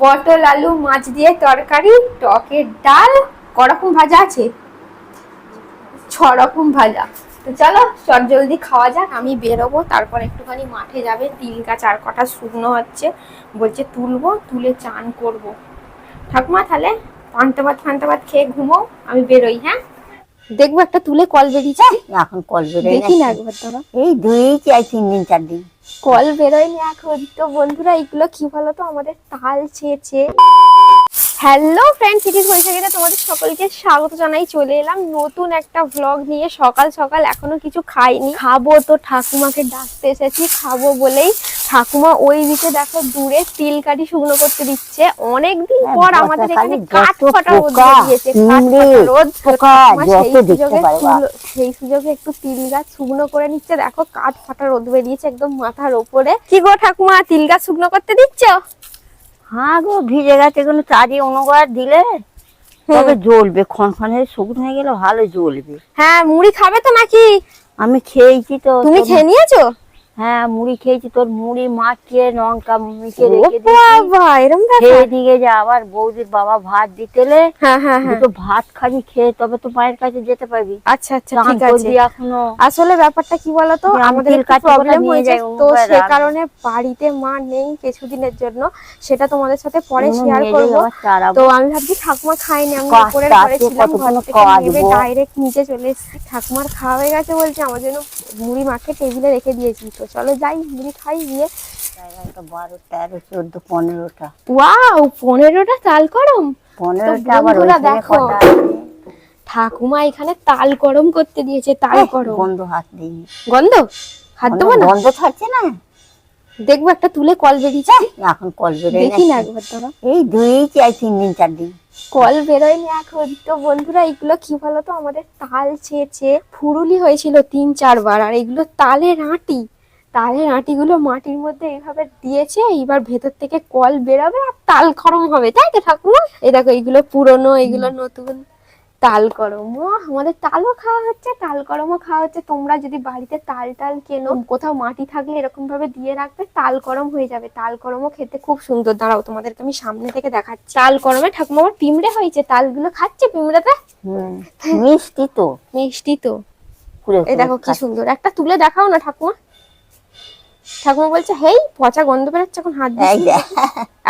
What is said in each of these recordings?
পটল আলু মাছ দিয়ে তরকারি টকের ডাল করকম ভাজা আছে? ছ রকম ভাজা। তো চলো চট জলদি খাওয়া যাক আমি বেরোবো তারপর একটুখানি মাঠে যাবে। তিল গাছ আর কটা শুকনো হচ্ছে। বলছে তুলবো তুলে চান করব। ঠাকুমা তাহলে পান্তা ভাত ফান্তা ভাত খেয়ে ঘুমো আমি বেরোই হ্যাঁ? দেখব একটা তুলে কল বেরিয়েছে। এখন কল বেরোয় দেখি না একবার এই দুই চাই তিন দিন চার দিন? কল বেরোয়নি এখন। তো বন্ধুরা এগুলো কি বলতো? আমাদের তাল ছেঁচে। হ্যালো ফ্রেন্ড সিটিজ বৈশাখীতে তোমাদের সকলকে স্বাগত জানাই। চলে এলাম নতুন একটা ভ্লগ নিয়ে। সকাল সকাল এখনও কিছু খাইনি। খাব তো ঠাকুমাকে ডাকতে এসেছি। খাব বলেই ঠাকুমা ওই দিকে দেখো দূরে তিল কাঠি শুকনো করতে দিচ্ছে। অনেকদিন হ্যাঁ, পর আমাদের এখানে কাঠ ফাটা রোদ ফাটা রোদ। সেই সুযোগে সেই সুযোগে একটু তিল গাছ শুকনো করে নিচ্ছে। দেখো কাঠ ফাটা রোদ বেরিয়েছে একদম মাথার ওপরে। কি গো ঠাকুমা তিল গাছ শুকনো করতে দিচ্ছ? হ্যাঁ গো ভিজে গেছে কোনো চারি অনুবার দিলে? তবে জ্বলবে ক্ষণক্ষণে শুকনো হয়ে গেলে ভালো জ্বলবে। হ্যাঁ মুড়ি খাবে তো নাকি? আমি খেয়েছি তো তুমি খেয়ে নিয়েছো? হ্যাঁ মুড়ি খেয়েছি। তোর মুড়ি মাখিয়ে লঙ্কা রেখে খেয়ে যে আবার বৌদির বাবা ভাত দিতেলে হ্যাঁ হ্যাঁ হ্যাঁ। ভাত খাবি খেয়ে তবে তো মায়ের কাছে যেতে পারবি। আচ্ছা আচ্ছা ঠিক আছে। এখনও। আসলে ব্যাপারটা কি বলতো? আমাদের প্রবলেম হয়েছে। যাই তো সে কারণে বাড়িতে মা নেই কিছুদিনের জন্য। সেটা তোমাদের সাথে পরে শেয়ার করব। তো আমি ভাবছি ঠাকুমা খাইনি। আমি উপরে ঘর থেকে গো। ডাইরেক্ট নিচে চলে এসেছি। ঠাকুমার খাওয়া হয়ে গেছে বলছে আমার জন্য মুড়ি মাখে টেবিলে রেখে দিয়েছি। তো চলো যাই মুড়ি খাই গিয়ে। তেরো চোদ্দ পনেরোটা। ওয়াও পনেরোটা তাল করম পনেরোটা আবার দেখো। ঠাকুমা এখানে তাল গরম করতে দিয়েছে তাল এহ, গরম। গন্ধ হাত দিই গন্ধ? হাত দেবো না? গন্ধ ছাড়ছে না? দেখব একটা তুলে কল বেরিয়েছে। এখন কল বেরোয় দেখি না একবার দাঁড়া এই দুই চাই তিন দিন চার দিন। কল বেরোয়নি এখন। তো বন্ধুরা এগুলো কি বলতো? আমাদের তাল ছেঁচে ফুরুলি হয়েছিল তিন চারবার আর এগুলো তালের আঁটি। তালের আঁটিগুলো মাটির মধ্যে এইভাবে দিয়েছে এইবার ভেতর থেকে কল বেরোবে আর তাল খরম হবে তাই তো ঠাকুমা? এই দেখো এইগুলো পুরনো এইগুলো নতুন। তাল করম ও, আমাদের তালও খাওয়া হচ্ছে তাল করমও খাওয়া হচ্ছে। তোমরা যদি বাড়িতে তাল টাল কেনো কোথাও মাটি থাকলে এরকম ভাবে দিয়ে রাখবে তাল করম হয়ে যাবে। তাল করমও খেতে খুব সুন্দর। দাঁড়াও তোমাদেরকে আমি সামনে থেকে দেখাচ্ছি। তাল করমে ঠাকুমা আমার পিমড়ে হয়েছে। তালগুলো খাচ্ছে পিমড়েতে? মিষ্টি তো। মিষ্টি তো। এই দেখো কি সুন্দর। একটা তুলে দেখাও না ঠাকুমা। ঠাকুমা বলছে হেই পচা গন্ধ বেরোচ্ছে এখন হাত দিয়ে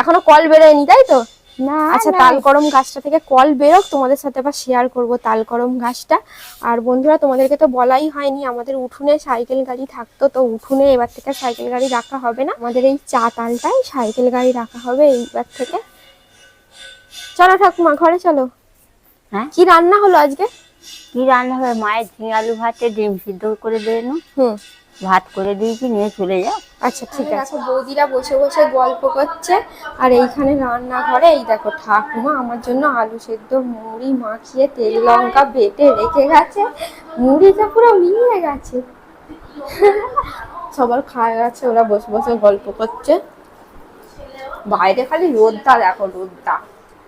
এখনও কল বেরোয়নি তাই তো? না আচ্ছা না, তাল করম গাছটা থেকে কল বেরোক তোমাদের সাথে আবার শেয়ার করব তাল করম গাছটা। আর বন্ধুরা তোমাদেরকে তো বলাই হয়নি আমাদের উঠোনে সাইকেল গাড়ি থাকতো তো উঠোনে এবার থেকে সাইকেল গাড়ি রাখা হবে না। আমাদের এই চা তালটাই সাইকেল গাড়ি রাখা হবে এইবার থেকে। চলো ঠাকুমা ঘরে চলো। হ্যাঁ? কি রান্না হলো আজকে? কি রান্না হবে মায়ের ঝিঙে আলু ভাতে ডিম সিদ্ধ করে দিয়ে নো। হুম। ভাত করে দিয়েছি নিয়ে চলে যাও। আচ্ছা ঠিক আছে। বৌদিরা বসে বসে গল্প করছে। আর এইখানে রান্নাঘরে এই দেখো ঠাকুমা আমার জন্য আলু সেদ্ধ মুড়ি মাখিয়ে তেল লঙ্কা বেটে রেখে গেছে। মুড়িটা পুরো মিলিয়ে গেছে। সবার খাওয়া গেছে ওরা বসে বসে গল্প করছে। বাইরে খালি রোদটা দেখো রোদটা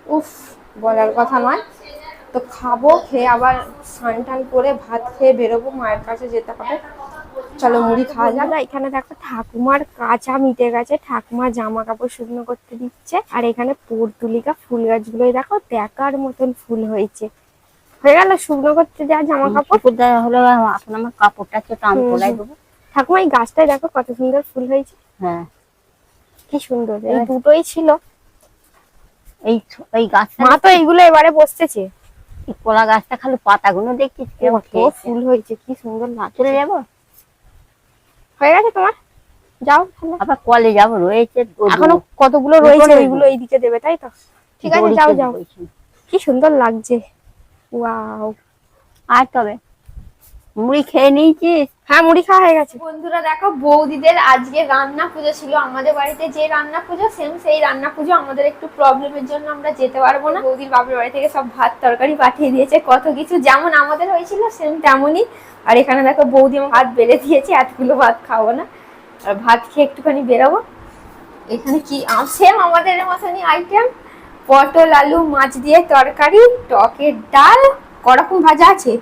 উফ বলার কথা নয়। তো খাব খেয়ে আবার স্নান টান করে ভাত খেয়ে বেরোবো মায়ের কাছে যেতে হবে। চলো মুড়ি খাওয়া যাক। এখানে দেখো ঠাকুমার কাঁচা মিটে গেছে। ঠাকুমা জামা কাপড় শুকনো করতে দিচ্ছে। আর এখানে পর্তুলিকা ফুল গাছগুলোই দেখো দেখার মতন ফুল হয়েছে। হয়ে গেল শুকনো করতে যা জামা কাপড় দেওয়া হলো এখন আমার কাপড়টা একটু টান তোলাই দেবো। ঠাকুমা এই গাছটাই দেখো কত সুন্দর ফুল হয়েছে। হ্যাঁ। কি সুন্দর। এই। দুটোই ছিল। এই এই গাছ মা তো এইগুলো এবারে বসতেছে। কলা গাছটা খালি পাতাগুলো দেখছিস। ফুল হয়েছে কি সুন্দর না চলে যাব? হয়ে গেছে তোমার? যাও আবার কলে যাব রয়েছে এখনও কতগুলো রয়েছে রয়েছে। ওইগুলো এইদিকে দেবে তাই তো? ঠিক আছে যাও যাও। কি সুন্দর লাগছে। ওয়াও। আর তবে মুড়ি খেয়ে নিয়েছিস হ্যাঁ মুড়ি খাওয়া হয়ে গেছে। বন্ধুরা, দেখো, বৌদিদের আজকে রান্না পুজো ছিল। আমাদের বাড়িতে যে রান্না পুজো সেম সেই রান্না পুজো। আমাদের একটু প্রবলেমের জন্য আমরা যেতে পারব না। বৌদির বাপের বাড়ি থেকে সব ভাত, তরকারি পাঠিয়ে দিয়েছে, কত কিছু যেমন আমাদের হয়েছিল সেম তেমনই। আর এখানে দেখো, বৌদি আমার ভাত বেড়ে দিয়েছে, এতগুলো ভাত খাব না। আর ভাত খেয়ে একটুখানি বেরোবো। এখানে কি সেম আমাদের মতনই আইটেম পটল, আলু, মাছ দিয়ে তরকারি, টকের ডাল করকম ভাজা আছে।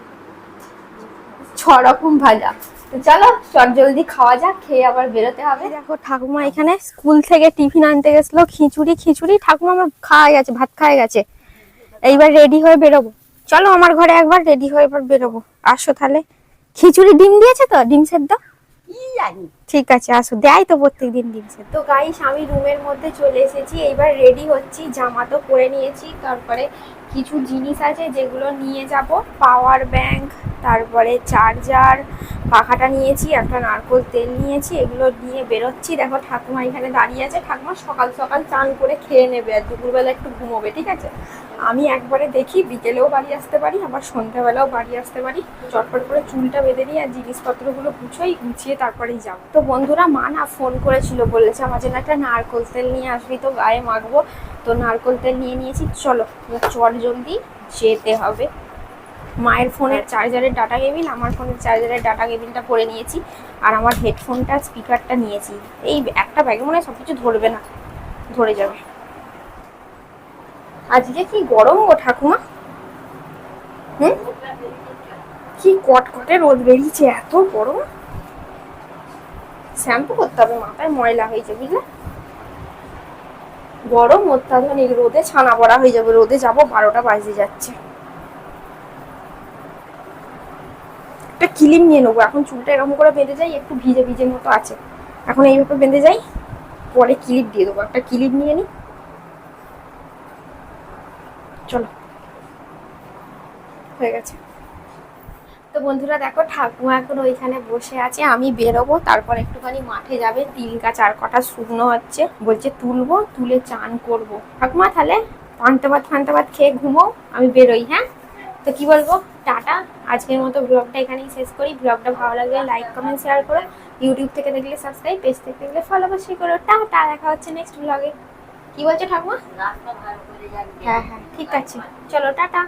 ছ রকম ভাজা। তো চলো চট জলদি খাওয়া যাক খেয়ে আবার বেরোতে হবে। দেখো ঠাকুমা এখানে স্কুল থেকে টিফিন আনতে গেছিল। খিচুড়ি খিচুড়ি ঠাকুমা আমার খাওয়া গেছে ভাত খাওয়া গেছে। এইবার রেডি হয়ে বেরোবো। চলো আমার ঘরে একবার রেডি হয়ে এবার বেরোবো। আসো তাহলে। খিচুড়ি ডিম দিয়েছে তো? ডিম সেদ্ধ? ঠিক আছে আসো। দেয় তো প্রত্যেকদিন ডিম সেদ্ধ। তো গাইস আমি রুমের মধ্যে চলে এসেছি। এইবার রেডি হচ্ছি জামা তো পরে নিয়েছি। তারপরে কিছু জিনিস আছে যেগুলো নিয়ে যাব। পাওয়ার ব্যাংক তারপরে চার্জার, পাখাটা নিয়েছি, একটা নারকোল তেল নিয়েছি, এগুলো নিয়ে বেরোচ্ছি। দেখো ঠাকুমা এখানে দাঁড়িয়ে আছে। ঠাকুমা সকাল সকাল চান করে খেয়ে নেবে আর দুপুরবেলা একটু ঘুমোবে, ঠিক আছে? আমি একবারে দেখি, বিকেলেও বাড়ি আসতে পারি, আবার সন্ধ্যাবেলাও বাড়ি আসতে পারি। চটপট করে চুলটা বেঁধে নিই আর জিনিসপত্রগুলো গুছোই, গুছিয়ে তারপরেই যাব। তো বন্ধুরা, মা না ফোন করেছিল, বলেছে আমার জন্য একটা নারকোল তেল নিয়ে আসবি তো গায়ে মাখবো। তো নারকোল তেল নিয়ে নিয়েছি। চলো চট জলদি যেতে হবে। মায়ের ফোনের চার্জারের ডাটা কেবিল আমার ফোনের চার্জারের ডাটা কেবিলটা পরে নিয়েছি আর আমার হেডফোনটা, স্পিকারটা নিয়েছি। এই একটা ব্যাগে মনে হয় সব কিছু ধরবে না, ধরে যাবে। আজকে কি গরম গো ঠাকুমা? হুম? কি কটকটে রোদ বেরিয়েছে, এত গরম। শ্যাম্পু করতে হবে, মাথায় ময়লা হয়েছে বুঝলে? গরম অত্যাধুনিক, রোদে ছানা পড়া হয়ে যাবে, রোদে যাব, বারোটা বাজে যাচ্ছে। কিলিম নিয়ে নেব। এখন চুলটা এরকম করে বেঁধে যাই, একটু ভিজে ভিজে মতো আছে। এখন এইভাবে বেঁধে যাই, পরে কিলিপ দিয়ে দেবো। একটা কিলিপ নিয়ে নিই চলো। হয়ে গেছে। তো বন্ধুরা দেখো, ঠাকুমা এখন ওইখানে বসে আছে, আমি বেরোবো, তারপর একটুখানি মাঠে যাবে। তিল গাছ আর কটা শুকনো হচ্ছে। বলছে, তুলবো, তুলে চান করব। ঠাকুমা, তাহলে পান্তা ভাত ফান্তা ভাত খেয়ে ঘুমো, আমি বেরোই হ্যাঁ? তো কি বলব? টাটা। আজকের মতো ব্লগটা এখানেই শেষ করি। ব্লগটা ভালো লাগলে লাইক কমেন্ট শেয়ার করো। ইউটিউব থেকে দেখলে সাবস্ক্রাইব পেজ থেকে দেখলে ফলো অবশ্যই করো। টাটা দেখা হচ্ছে নেক্সট ব্লগে কি বলছো ঠাকুমা? হ্যাঁ হ্যাঁ ঠিক আছে। চলো টাটা।